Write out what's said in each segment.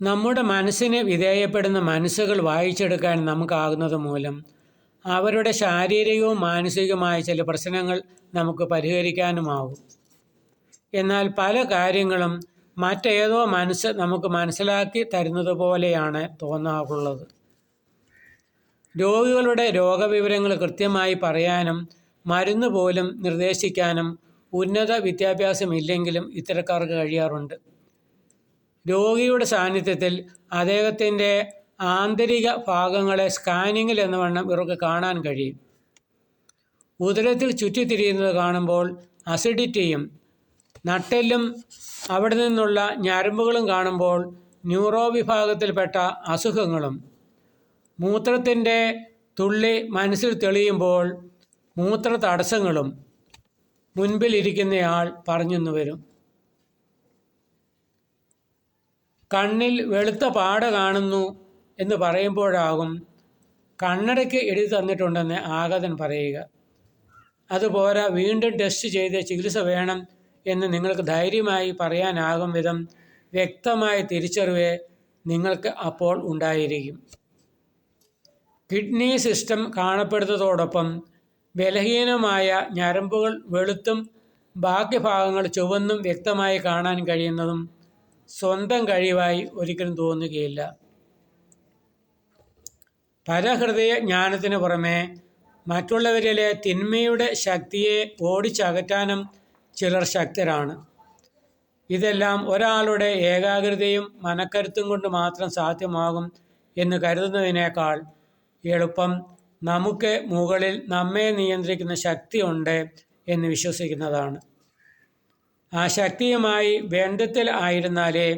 നമ്മുടെ മനസ്സിന് വിധേയപ്പെടുന്ന മനസ്സുകൾ വായിച്ചെടുക്കാൻ നമുക്കാകുന്നത് മൂലം അവരുടെ ശാരീരികവും മാനസികവുമായ ചില പ്രശ്നങ്ങൾ നമുക്ക് പരിഹരിക്കാനുമാവും. എന്നാൽ പല കാര്യങ്ങളും മറ്റേതോ മനസ്സ് നമുക്ക് മനസ്സിലാക്കി തരുന്നത് പോലെയാണ് തോന്നാറുള്ളത്. രോഗികളുടെ രോഗവിവരങ്ങൾ കൃത്യമായി പറയാനും മരുന്ന് പോലും നിർദ്ദേശിക്കാനും ഉന്നത വിദ്യാഭ്യാസമില്ലെങ്കിലും ഇത്തരക്കാർക്ക് കഴിയാറുണ്ട്. രോഗിയുടെ സാന്നിധ്യത്തിൽ അദ്ദേഹത്തിന്റെ ആന്തരിക ഭാഗങ്ങളെ സ്കാനിങ്ങിൽ എന്ന വണ്ണം ഇവർക്ക് കാണാൻ കഴിയും. ഉദരത്തിൽ ചുറ്റിത്തിരിയുന്നത് കാണുമ്പോൾ അസിഡിറ്റിയും നട്ടെല്ലും അവിടെ നിന്നുള്ള ഞരമ്പുകളും കാണുമ്പോൾ ന്യൂറോ വിഭാഗത്തിൽപ്പെട്ട അസുഖങ്ങളും മൂത്രത്തിന്റെ തുള്ളി മനസ്സിൽ തെളിയുമ്പോൾ മൂത്ര തടസ്സങ്ങളും മുൻപിലിരിക്കുന്നയാൾ പറഞ്ഞെന്ന് വരും. കണ്ണിൽ വെളുത്ത പാട കാണുന്നു എന്ന് പറയുമ്പോഴാകും കണ്ണടയ്ക്ക് എഴുതി തന്നിട്ടുണ്ടെന്ന് ആഗതൻ പറയുക. അതുപോരാ വീണ്ടും ടെസ്റ്റ് ചെയ്ത് ചികിത്സ വേണം എന്ന് നിങ്ങൾക്ക് ധൈര്യമായി പറയാനാകും വിധം വ്യക്തമായ തിരിച്ചറിവ് നിങ്ങൾക്ക് അപ്പോൾ ഉണ്ടായിരിക്കും. കിഡ്നി സിസ്റ്റം കാണപ്പെടുന്നതോടൊപ്പം ബലഹീനമായ ഞരമ്പുകൾ വെളുത്തും ബാക്കി ഭാഗങ്ങൾ ചുവന്നും വ്യക്തമായി കാണാൻ കഴിയുന്നതും സ്വന്തം കഴിവായി ഒരിക്കലും തോന്നുകയില്ല. പരഹൃദയ ജ്ഞാനത്തിന് പുറമെ മറ്റുള്ളവരിലെ തിന്മയുടെ ശക്തിയെ ഓടിച്ചകറ്റാനും ചിലർ ശക്തരാണ്. ഇതെല്ലാം ഒരാളുടെ ഏകാഗ്രതയും മനക്കരുത്തും കൊണ്ട് മാത്രം സാധ്യമാകും എന്ന് കരുതുന്നതിനേക്കാൾ എളുപ്പം നമുക്ക് മുകളിൽ നമ്മെ നിയന്ത്രിക്കുന്ന ശക്തിയുണ്ട് എന്ന് വിശ്വസിക്കുന്നതാണ്. ആ ശക്തിയുമായി ബന്ധത്തിൽ ആയിരുന്നാലേ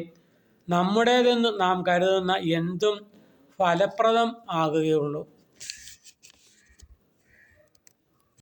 നമ്മുടേതെന്ന് നാം കരുതുന്ന എന്തും ഫലപ്രദം ആകുകയുള്ളൂ.